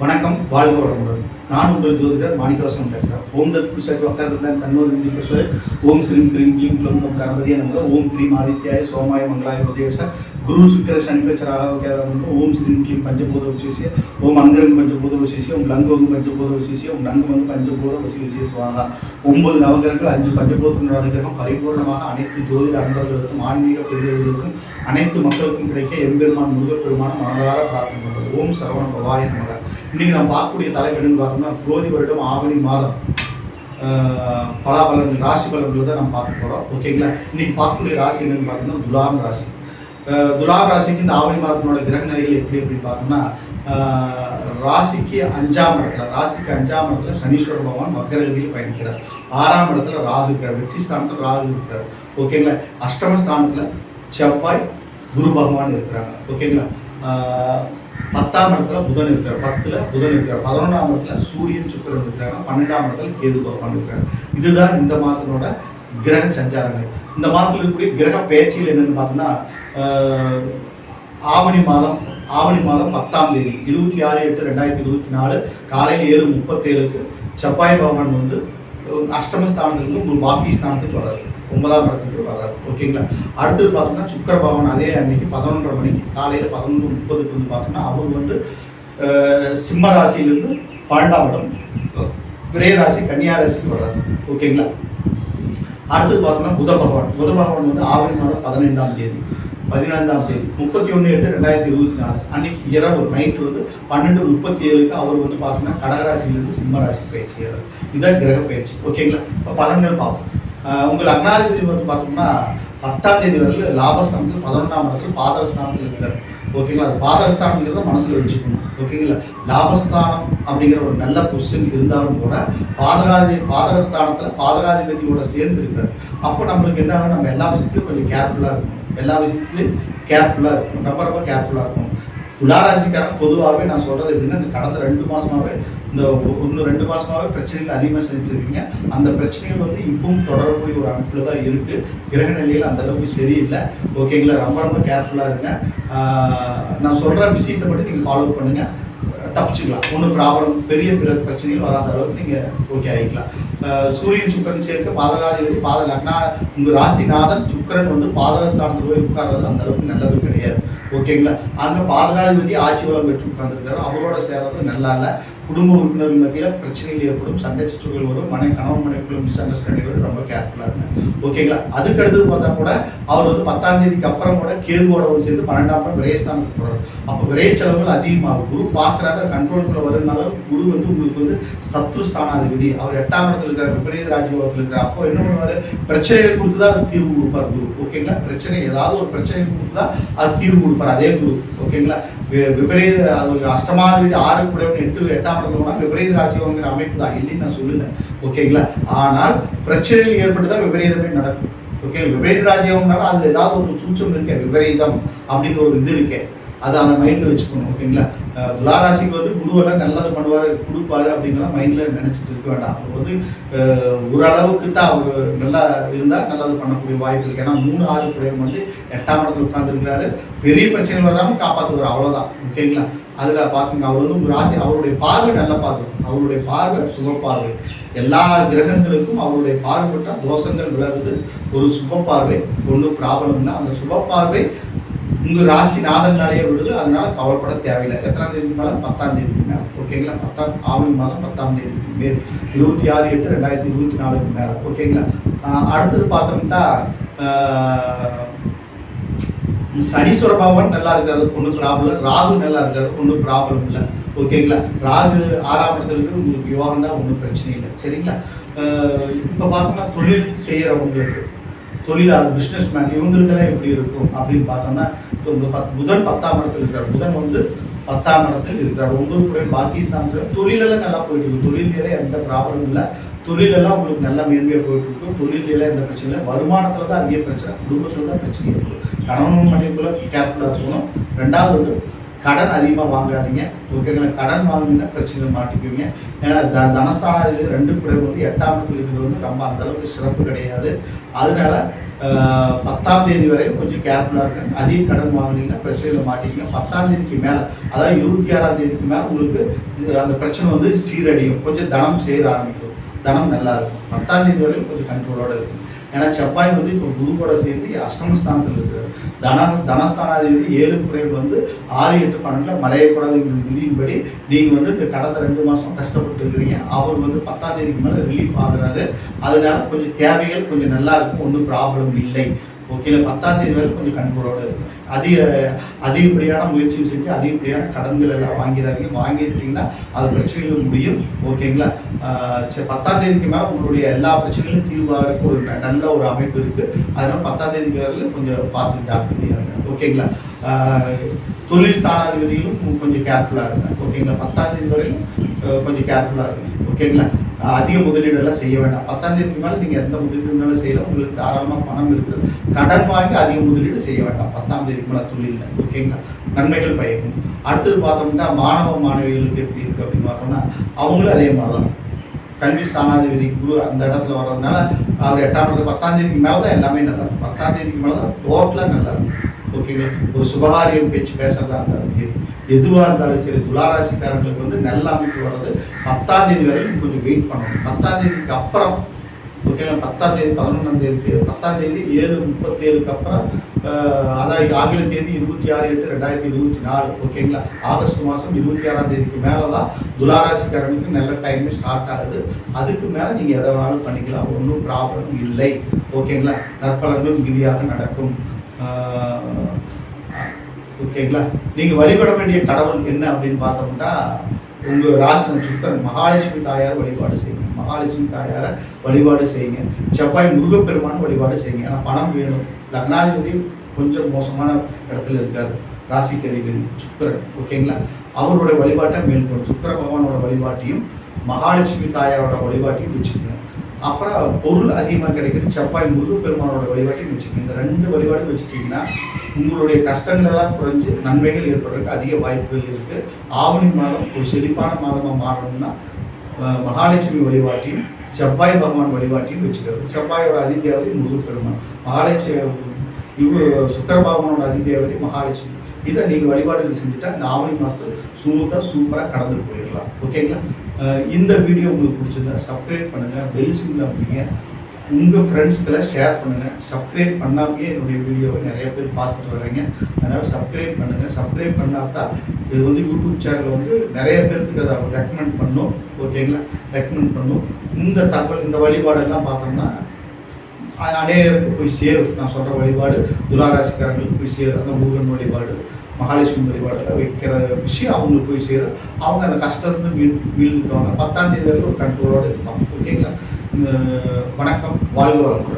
வணக்கம் வாழ்க வளமுடன். நான் உங்கள் ஜோதிடர் மாணிக்கவாசன் பேசுகிறேன் ஓம் தத் புஷத் வக்கரதுடன் தன்மோதி பேசுவது ஓம் ஸ்ரீம் கிரீம் க்ளீம் க்ளம் கம் கணபதிய ஓம் கிரீம் ஆதித்யாய சோமாய மங்களாய உதயச குரு சுக்கர சனிபச்சராக கேதாரம் ஓம் ஸ்ரீம் க்ளீம் பஞ்சபூத விசேஷ ஓம் அங்கரங் பஞ்சபூத விசேஷிய. ஓம் லங்கோங் பஞ்சபூத விசேஷிய. ஓம் லங்கம் பஞ்சபூத விசேஷ ஒன்பது நவகிரகங்கள் அஞ்சு பஞ்சபூத நவகிரகம் பரிபூர்ணமாக அனைத்து ஜோதிட அன்பர்களுக்கும் ஆன்மீக பெரியவர்களுக்கும் அனைத்து மக்களுக்கும் கிடைக்க எம்பெருமான் முருகப்பெருமான மனதார பிரார்த்தனை ஓம் சரவண பவாய நமக. இன்னைக்கு நம்ம பார்க்கக்கூடிய தலைப்பு என்னன்னு பார்த்தோம்னா கோதி வருடம் ஆவணி மாதம். ஆஹ், பலாபலன் ராசி பலன்கள் தான் நம்ம பார்க்க போகிறோம் ஓகேங்களா இன்னைக்கு பார்க்கக்கூடிய ராசி என்னன்னு பார்த்தோம்னா துலாம் ராசி. ஆஹ், துலாம் ராசிக்கு இந்த ஆவணி மாதத்தினோட கிரக நிலைகள் எப்படி எப்படி பார்த்தோம்னா ராசிக்கு அஞ்சாம் இடத்துல ராசிக்கு அஞ்சாம் இடத்துல சனீஸ்வர பகவான் மக்கரகதியில் பயணிக்கிறார். ஆறாம் இடத்துல ராகு இருக்கிறார் வெற்றி ஸ்தானத்தில் ராகு இருக்கிறார். ஓகேங்களா அஷ்டம ஸ்தானத்தில் செவ்வாய் குரு பகவான் இருக்கிறாங்க. ஓகேங்களா பத்தாம் இடத்துல புதன் இருக்கிறார். பத்துல புதன் இருக்கிறார். பதினொன்றாம் இடத்துல சூரியன் சுக்கரன் இருக்கிறாங்க பன்னெண்டாம் இடத்துல கேது பகவான் இருக்கிறார். இதுதான் இந்த மாதத்தினோட கிரக சஞ்சாரங்கள். இந்த மாதத்தில் இருக்கக்கூடிய கிரக பயிற்சியில் என்னன்னு பார்த்தோம்னா ஆஹ், ஆவணி மாதம் ஆவணி மாதம் பத்தாம் தேதி. இருபத்தி ஆறு எட்டு ரெண்டாயிரத்தி இருபத்தி நாலு காலையில் ஏழு முப்பத்தேழுக்கு செவ்வாய் பகவான் வந்து அஹ், அஷ்டமஸ்தானத்துக்கு ஒரு பாக்கி ஸ்தானத்துக்கு வர்றாரு. ஒன்பதாம் இடத்துக்கு வர்றாரு. ஓகேங்களா அடுத்தது பார்த்தோம்னா சுக்கர பகவான் அதே அன்னைக்கு பதினொன்றரை மணிக்கு காலையில் பதினொன்று முப்பதுக்கு வந்து பார்த்தோம்னா அவர் வந்து அஹ், சிம்ம ராசியிலிருந்து பன்னெண்டாம் இடம். விரய ராசி கன்னியா ராசிக்கு வர்றாரு. ஓகேங்களா அடுத்தது பார்த்தோம்னா புத பகவான். புத பகவான் வந்து ஆவணி மாதம் பதினைந்தாம் தேதி பதினைந்தாம் தேதி முப்பத்தி ஒன்று எட்டு ரெண்டாயிரத்தி இருபத்தி நாலு அன்னைக்கு இரவு நைட்டு வந்து பன்னெண்டு முப்பத்தி ஏழுக்கு அவர் வந்து பார்த்தோம்னா கடகராசியிலிருந்து சிம்ம ராசி பயிற்சி ஏறாரு. இதான் கிரக பயிற்சி. ஓகேங்களா இப்போ பலன்கள் பார்ப்போம். உங்கள் அக்னாதிபதி வந்து பார்த்தோம்னா பத்தாம் தேதி வரையில் லாபஸ்தானத்தில் பதினொன்றாம் இடத்துல பாதகஸ்தானத்தில் இருக்கிறார். ஓகேங்களா அது பாதகஸ்தானங்கிறத மனசில் வச்சுக்கணும். ஓகேங்களா லாபஸ்தானம் அப்படிங்கிற ஒரு நல்ல பொசிஷன் இருந்தாலும் கூட பாதகாதி பாதகஸ்தானத்தில் பாதகாதிபதியோட சேர்ந்து இருக்கிறார். அப்போ நம்மளுக்கு என்ன ஆகும்? நம்ம எல்லா விஷயத்துலையும் கொஞ்சம் கேர்ஃபுல்லாக இருக்கணும். எல்லா விஷயத்துலையும் கேர்ஃபுல்லாக இருக்கணும். ரொம்ப ரொம்ப கேர்ஃபுல்லாக இருக்கணும். துளாராசிக்காரன் பொதுவாகவே நான் சொல்கிறது எப்படின்னா இந்த கடந்த ரெண்டு மாதமாகவே இந்த ஒன்று ரெண்டு மாசமாவே பிரச்சனைகள் அதிகமாக செஞ்சுருக்கீங்க அந்த பிரச்சனைகள் வந்து இப்பவும் தொடரக்கூடிய ஒரு அமைப்பில் தான் இருக்குது கிரக நிலையில் அந்தளவுக்கு சரியில்லை. ஓகேங்களா ரொம்ப ரொம்ப கேர்ஃபுல்லாக இருங்க. நான் சொல்கிற விஷயத்தை மட்டும் நீங்கள் ஃபாலோ பண்ணுங்கள் தப்பிச்சுக்கலாம். ஒன்றும் ப்ராப்ளம் பெரிய பிற பிரச்சனைகள் வராத அளவுக்கு நீங்கள் ஓகே ஆகிக்கலாம் சூரியன் சுக்கரன் சேர்க்க பாதகாதிபதி பாத லக்னா உங்கள் ராசிநாதன் சுக்கரன் வந்து பாதகஸ்தானத்தில் போய் உட்கார்றது அந்த அளவுக்கு நல்லது கிடையாது. ஓகேங்களா அங்கே பாதகாதிபதி ஆட்சி வளம் பெற்று உட்கார்ந்துருக்காரு அவரோட சேர்றது நல்லா இல்லை குடும்ப உறுப்பினர்கள் மத்தியில் பிரச்சனைகள் ஏற்படும் சண்டை சச்சுகள் வரும் மனை கணவன் மனைவிக்குள்ள மிஸ் அண்டர்ஸ்டாண்டிங் வரும் ரொம்ப கேர்ஃபுல்லாக இருங்க ஓகேங்களா அதுக்கு அடுத்தது பார்த்தா கூட அவர் வந்து பத்தாம் தேதிக்கு அப்புறம் கூட கேதுவோட சேர்ந்து பன்னெண்டாம் இடம் விரயஸ்தானத்துக்கு போகிறார் அப்போ விரைய செலவுகள் அதிகமாகும். குரு பார்க்குறாரு கண்ட்ரோலுக்குள்ள வரதுனால குரு வந்து உங்களுக்கு வந்து சத்ரு ஸ்தானாதிபதி. அவர் எட்டாம் இடத்துல இருக்கிற விபரீத ராஜ்யோகத்தில் இருக்கிற அப்போ என்ன பண்ணுவார்? பிரச்சனைகள் கொடுத்து தான் அது தீர்வு கொடுப்பார் குரு. ஓகேங்களா பிரச்சனை ஏதாவது ஒரு பிரச்சனை கொடுத்து தான் அது தீர்வு கொடுப்பார் அதே குரு. ஓகேங்களா விபரீத அது அஷ்டமாதிபதி ஆறு கூட எட்டு எட்டாம் இடத்துல விபரீத ராஜ்யோங்கிற அமைப்பு தான். இல்லைன்னு நான் சொல்லலை. ஓகேங்களா ஆனால் பிரச்சனைகள் ஏற்பட்டு தான் விபரீதமே நடக்கும். ஓகே விபரீத ராஜயோகம்னாவே அதில் ஏதாவது ஒரு சூச்சம் இருக்கே விபரீதம் அப்படிங்கிற ஒரு இது இருக்கே. அதை அந்த மைண்டில் வச்சுக்கணும். ஓகேங்களா துளாராசிக்கு வந்து குருவெல்லாம் நல்லது பண்ணுவார் கொடுப்பாரு அப்படின்லாம் மைண்டில் நினச்சிட்டு இருக்க வேண்டாம். அவர் வந்து ஓரளவுக்கு தான் அவர் நல்லா இருந்தால் நல்லது பண்ணக்கூடிய வாய்ப்பு இருக்குது ஏன்னா மூணு ஆறு குறையம் வந்து எட்டாம் இடத்துல உட்காந்துருக்கிறாரு பெரிய பிரச்சனை வராமல் காப்பாற்றுவார் அவ்வளோதான் ஓகேங்களா? அதில் பார்த்துங்க அவர் வந்து ஒரு ராசி அவருடைய பார்வை நல்ல பார்வை. அவருடைய பார்வை சுப பார்வை. எல்லா கிரகங்களுக்கும் அவருடைய பார்வைப்பட்டால் தோஷங்கள் விலகுது. ஒரு சுப பார்வை ஒன்றும் ப்ராப்ளம் இல்லை. அந்த சுப பார்வை உங்க ராசி நாதன் நிலைய விடுது அதனால கவலைப்பட தேவையில்லை. எத்தனாம் தேதி மேலே? பத்தாம் தேதிக்கு மேலே. ஓகேங்களா பத்தாம் ஆவணி மாதம் பத்தாம் தேதிக்கு மேல். இருபத்தி ஆறு எட்டு ரெண்டாயிரத்தி இருபத்தி நாலுக்கு மேலே. ஓகேங்களா அடுத்தது பார்த்தோம்னா ஆஹ் சனீஸ்வர பகவான் நல்லா இருக்காரு. ஒன்றும் ப்ராப்ளம் ராகு நல்லா இருக்காரு. ஒன்றும் ப்ராப்ளம் இல்லை. ஓகேங்களா ராகு ஆறாம் இடத்துல இருக்கு உங்களுக்கு யோகம் தான். ஒன்றும் பிரச்சனை இல்லை. சரிங்களா? இப்போ பார்த்தோம்னா தொழில் செய்கிறவங்களுக்கு தொழிலாளர் பிஸ்னஸ் மேன் இவங்களுக்கெல்லாம் எப்படி இருக்கும் அப்படின்னு பார்த்தோம்னா புதன் பத்தாம் இடத்தில் இருக்கிறார். புதன் வந்து பத்தாம் இடத்தில் இருக்கிறார். ஒன்பது குறை பாகிஸ்தான் தொழிலெல்லாம் நல்லா போயிட்டு இருக்கு. தொழில எந்த ப்ராப்ளம் இல்லை. தொழிலெல்லாம் உங்களுக்கு நல்லா மேன்மையாக போயிட்டு இருக்கும் தொழிலெல்லாம் எந்த பிரச்சனை இல்லை. வருமானத்தில் தான் அதிக பிரச்சனை. குடும்பத்தில் தான் பிரச்சனை இருக்கும் கணவன் மனைவிக்குள்ள கேர்ஃபுல்லாக இருக்கணும். ரெண்டாவது கடன் அதிகமாக வாங்காதீங்க. ஓகேங்களா கடன் வாங்கினா பிரச்சனை மாட்டிக்குவீங்க. ஏன்னா த தனஸ்தானாதிபதி ரெண்டு குறைவு வந்து எட்டாம் இடத்துல இருக்கிறது வந்து ரொம்ப அந்தளவுக்கு சிறப்பு கிடையாது. அதனால பத்தாம் தேதி வரையும் கொஞ்சம் கேர்ஃபுல்லாக இருக்காங்க அதிக கடன் வாங்கினீங்கன்னா பிரச்சனையில் மாட்டிக்கிங்க பத்தாம் தேதிக்கு மேலே அதாவது இருபத்தி ஆறாம் தேதிக்கு மேலே உங்களுக்கு அந்த பிரச்சனை வந்து சீரடியும். கொஞ்சம் தனம் சேர ஆரம்பிக்கும். தனம் நல்லா இருக்கும். பத்தாம் தேதி வரையும் கொஞ்சம் கண்ட்ரோலோடு இருக்கும் ஏன்னா செவ்வாய் வந்து இப்போ குரு கூட சேர்ந்து அஷ்டமஸ்தானத்தில் இருக்கிறார். தன தனஸ்தானாதிபதி ஏழு குறைவு வந்து ஆறு எட்டு பன்னெண்டில் மறையக்கூடாது விதியின்படி நீங்கள் வந்து இந்த கடந்த ரெண்டு மாதம் கஷ்டப்பட்டு இருக்கிறீங்க. அவர் வந்து பத்தாம் தேதிக்கு மேலே ரிலீஃப் ஆகுறாரு. அதனால கொஞ்சம் தேவைகள் கொஞ்சம் நல்லா இருக்கும். ஒன்றும் ப்ராப்ளம் இல்லை. ஓகேங்களா பத்தாம் தேதி வரை கொஞ்சம் கண்ட்ரோலோட அதிக அதிகப்படியான முயற்சிகள் செஞ்சு அதிகப்படியான கடன்கள் எல்லாம் வாங்கிடாதீங்க. வாங்கிட்டீங்கன்னா அது பிரச்சனைகள் முடியும். ஓகேங்களா? சரி பத்தாம் தேதிக்கு மேலே உங்களுடைய எல்லா பிரச்சனைகளும் தீர்வாகிறதுக்கு ஒரு நல்ல ஒரு அமைப்பு இருக்குது அதனால் பத்தாம் தேதிக்கு வரையில கொஞ்சம் பார்த்து ஜாக்கிரதையாக இருங்க. ஓகேங்களா? தொழில் ஸ்தானாதிபதிகளும் கொஞ்சம் கேர்ஃபுல்லாக இருங்க. ஓகேங்களா? பத்தாம் தேதி வரையிலும் கொஞ்சம் கேர்ஃபுல்லாக இருங்க. ஓகேங்களா? அதிக முதலீடு எல்லாம் செய்ய வேண்டாம். பத்தாம் தேதிக்கு மேலே நீங்கள் எந்த முதலீடுனாலும் செய்யலாம். உங்களுக்கு தாராளமாக பணம் இருக்குது. கடன் வாங்கி அதிக முதலீடு செய்ய வேண்டாம். பத்தாம் தேதிக்கு மேலே தொழிலில் ஓகேங்களா நன்மைகள் பயக்கும். அடுத்தது பார்த்தோம்னா மாணவ மாணவிகளுக்கு எப்படி இருக்குது அப்படின்னு பார்த்தோம்னா அவங்களும் அதே மாதிரி தான் கல்வி ஸ்தானாதிபதி குரு அந்த இடத்துல வர்றதுனால அவர் எட்டாம் பத்தாம் தேதிக்கு மேலே தான் எல்லாமே நல்லா இருக்கும். பத்தாம் தேதிக்கு மேலே தான் டோட்டலாக நல்லா இருக்கும். ஓகேங்களா ஒரு சுபகாரியம் பேச்சு பேசுறதா இருந்தாலும் சரி எதுவாக இருந்தாலும் சரி துளாராசிக்காரங்களுக்கு வந்து நல்ல அமைப்பு வர்றது பத்தாம் தேதி வரைக்கும் கொஞ்சம் வெயிட் பண்ணணும். பத்தாம் தேதிக்கு அப்புறம் ஓகேங்களா பத்தாம் தேதி பதினொன்றாம் தேதி பத்தாம் தேதி ஏழு முப்பத்தேழுக்கு அப்புறம் அதாவது ஆங்கில தேதி இருபத்தி ஆறு எட்டு ரெண்டாயிரத்தி இருபத்தி நாலு ஓகேங்களா? ஆகஸ்ட் மாதம் இருபத்தி ஆறாம் தேதிக்கு மேலே தான் துளாராசிக்காரனுக்கு நல்ல டைம் ஸ்டார்ட் ஆகுது. அதுக்கு மேலே நீங்கள் எதை வேணாலும் பண்ணிக்கலாம். ஒன்றும் ப்ராப்ளம் இல்லை. ஓகேங்களா? நற்பலன்கள் மிகுதியாக நடக்கும். ஓகேங்களா? நீங்கள் வழிபட வேண்டிய கடவுள் என்ன அப்படின்னு பார்த்தோம்னா உங்கள் ராசன் சுக்கரன் மகாலட்சுமி தாயார் வழிபாடு செய்யுங்க. மகாலட்சுமி தாயாரை வழிபாடு செய்யுங்க. செவ்வாய் முருகப்பெருமான் வழிபாடு செய்யுங்க. ஏன்னா பணம் வேணும். லக்னாதிபதி கொஞ்சம் மோசமான இடத்துல இருக்கார். ராசிக்கு அதிபதி சுக்கரன். ஓகேங்களா? அவரோட வழிபாட்டை மேற்கொள்ளும் சுக்கர பகவானோட வழிபாட்டையும் மகாலட்சுமி தாயாரோட வழிபாட்டையும் வச்சுக்கோங்க. அப்புறம் பொருள் அதிகமாக கிடைக்கிறது செவ்வாய் முருகப்பெருமானோட வழிபாட்டையும் வச்சுக்கோங்க. இந்த ரெண்டு வழிபாடும் வச்சுக்கிட்டிங்கன்னா உங்களுடைய கஷ்டங்கள் எல்லாம் குறைஞ்சு நன்மைகள் ஏற்படுறதுக்கு அதிக வாய்ப்புகள் இருக்குது ஆவணி மாதம் ஒரு செழிப்பான மாதமாக மாறணும்னா மகாலட்சுமி வழிபாட்டையும் செவ்வாய் பகவான் வழிபாட்டையும் வச்சுக்கிறது. செவ்வாயோட அதிதேவதை முருகப்பெருமான் மகாலட்சுமி இவ சுக்கர பகவானோட அதிதேவதை மகாலட்சுமி. இதை நீங்கள் வழிபாடுகள் செஞ்சுட்டா இந்த ஆவணி மாதத்துல சுமூத்தாக சூப்பராக கடந்து போயிடலாம். ஓகேங்களா? இந்த வீடியோ உங்களுக்கு பிடிச்சிருந்தா சப்ஸ்கிரைப் பண்ணுங்க பெல் சிங்கில் அப்படிங்க உங்கள் ஃப்ரெண்ட்ஸ்க்கெல்லாம் ஷேர் பண்ணுங்கள் சப்ஸ்கிரைப் பண்ணாமையே என்னுடைய வீடியோவை நிறைய பேர் பார்த்துட்டு வர்றீங்க. அதனால் சப்ஸ்கிரைப் பண்ணுங்கள் சப்ஸ்கிரைப் பண்ணால் தான் இது வந்து யூடியூப் சேனல் வந்து நிறைய பேர்த்துக்கு அதை ரெக்கமெண்ட் பண்ணும். ஓகேங்களா ரெக்கமெண்ட் பண்ணும். இந்த தகவல் இந்த வழிபாடெல்லாம் பார்த்தோம்னா அநேகருக்கு போய் சேரும். நான் சொல்கிற வழிபாடு துளாராசிக்காரங்களுக்கு போய் சேரும். அந்த முருகன் வழிபாடு. மகாலட்சுமி வழிபாட்டில் வைக்கிற விஷயம் அவங்களுக்கு போய் சேரும். அவங்க அந்த கஷ்டத்துலேருந்து மீள் மீள்ந்துக்குவாங்க பத்தாம் தேதி வரைக்கும் ஒரு கண்ட்ரோலோடு இருப்பாங்க. ஓகேங்களா வணக்கம் வாழ்க வளமுடன்.